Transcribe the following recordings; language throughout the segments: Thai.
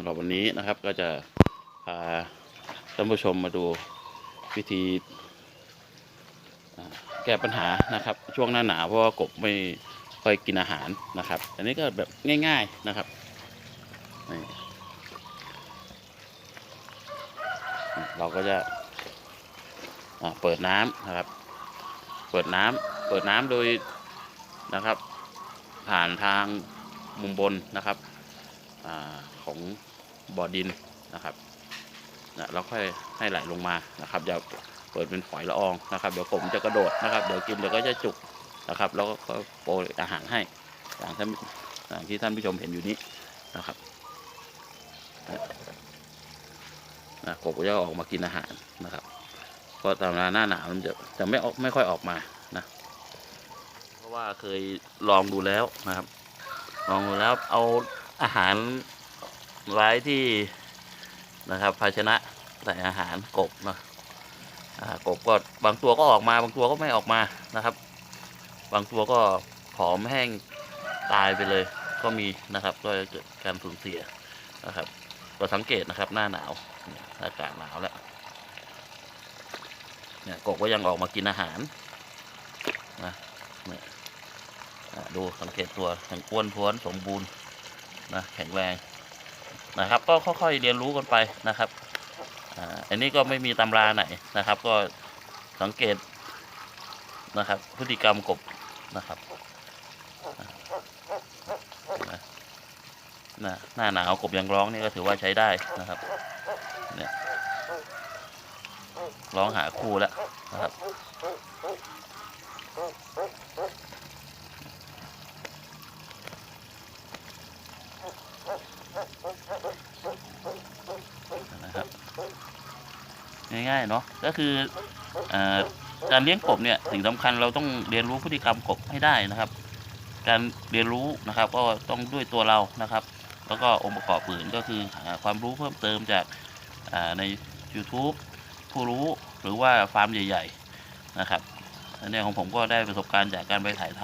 ำหรับวันนี้นะครับก็จะพาท่านผู้ชมมาดูวิธีแก้ปัญหานะครับ ช่วงหน้าหนาวเพราะว่ากบไม่ค่อยกินอาหารนะครับ อันนี้ก็แบบง่าย ๆนะครับเราก็จะเปิดน้ำนะครับ เปิดน้ำเปิดน้ำโดยนะครับ ผ่านทางมุมบนนะครับ บ่อดินนะครับนะแล้วค่อยให้ไหลลงมานะครับอย่าเปิดเป็นฝอยละอองนะครับ เดี๋ยวผมจะกระโดดนะครับ เดี๋ยวกินเดี๋ยวก็จะจุกนะครับ แล้วก็โปรยอาหารให้อย่างท่านอย่างที่ท่านผู้ชมเห็นอยู่นี้นะครับนะกบก็จะออกมากินอาหารนะครับเพราะตามหน้าหนาวมันจะจะไม่ออกไม่ค่อยออกมานะ เพราะว่าเคยลองดูแล้วนะครับ ลองดูแล้วเอาอาหาร ไว้ที่นะครับ ภาชนะใส่อาหารกบนะกบก็บางตัวก็ออกมา บางตัวก็ไม่ออกมานะครับ บางตัวก็ผอมแห้งตายไปเลยก็มีนะครับ ก็เกิดการสูญเสียนะครับก็สังเกตนะครับหน้าหนาวอากาศหนาวแล้วเนี่ยกบก็ยังออกมากินอาหารนะเนี่ยดูสังเกตตัวแข็งอ้วนท้วนสมบูรณ์นะแข็งแรง นะครับ ก็ค่อยๆเรียนรู้กันไปนะครับอันนี้ก็ไม่มีตำราไหนนะครับ ก็สังเกตนะครับ พฤติกรรมกบนะครับนะนะหน้าหนาวกบยังร้องนี่ก็ถือว่าใช้ได้นะครับเนี่ยร้องหาคู่แล้วนะครับ ง่ายๆเนาะก็คืออการเลี้ยงกบเนี่ยสิ่งสำคัญเราต้องเรียนรู้พฤติกรรมกบให้ได้นะครับ การเรียนรู้นะครับก็ต้องด้วยตัวเรานะครับ แล้วก็องค์ประกอบอื่นก็คือความรู้เพิ่มเติมจากใน YouTube ผู้รู้หรือว่าฟาร์มใหญ่ ๆนะครับอันนี้ของผมก็ได้ประสบการณ์จากการไปถ่ายท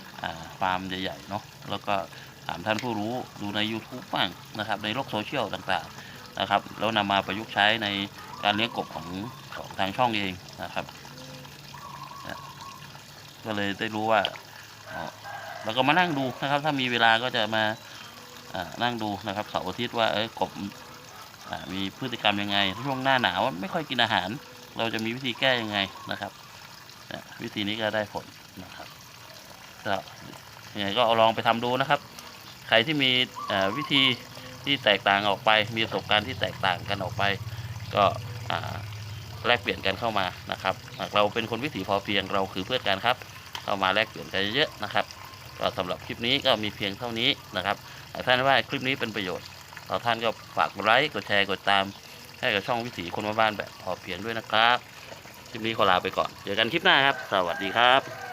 ำฟาร์มใหญ่ๆเนาะแล้วก็ถามท่านผู้รู้ดูใน YouTube บ้างนะครับ ในโลกโซเชียลต่างๆนะครับ แล้วนำมาประยุกต์ใช้ใน การเลี้ยงกบของของทางช่องเองนะครับก็เลยได้รู้ว่าอ๋อแล้วก็มานั่งดูนะครับ ถ้ามีเวลาก็จะมานั่งดูนะครับเสาร์อาทิตย์ว่าเอ้ยกบอมีพฤติกรรมยังไงช่วงหน้าหนาวไม่ค่อยกินอาหาร เราจะมีวิธีแก้ยังไงนะครับวิธีนี้ก็ได้ผลนะครับก็ยังไงก็เอาลองไปทำดูนะครับ ใครที่มีวิธีที่แตกต่างออกไป มีประสบการณ์ที่แตกต่างกันออกไป ก็ แลกเปลี่ยนกันเข้ามานะครับหากเราเป็นคนวิถีพอเพียงเราคือเพื่อนกันครับ เข้ามาแลกเปลี่ยนกันเยอะนะครับก็สำหรับคลิปนี้ก็มีเพียงเท่านี้นะครับหากท่านว่าคลิปนี้เป็นประโยชน์เราท่านก็ฝากกดไลค์กดแชร์กดตาม ให้กับช่องวิถีคนบ้านแบบพอเพียงด้วยนะครับคลิปนี้ขอลาไปก่อนเจอกันคลิปหน้าครับ สวัสดีครับ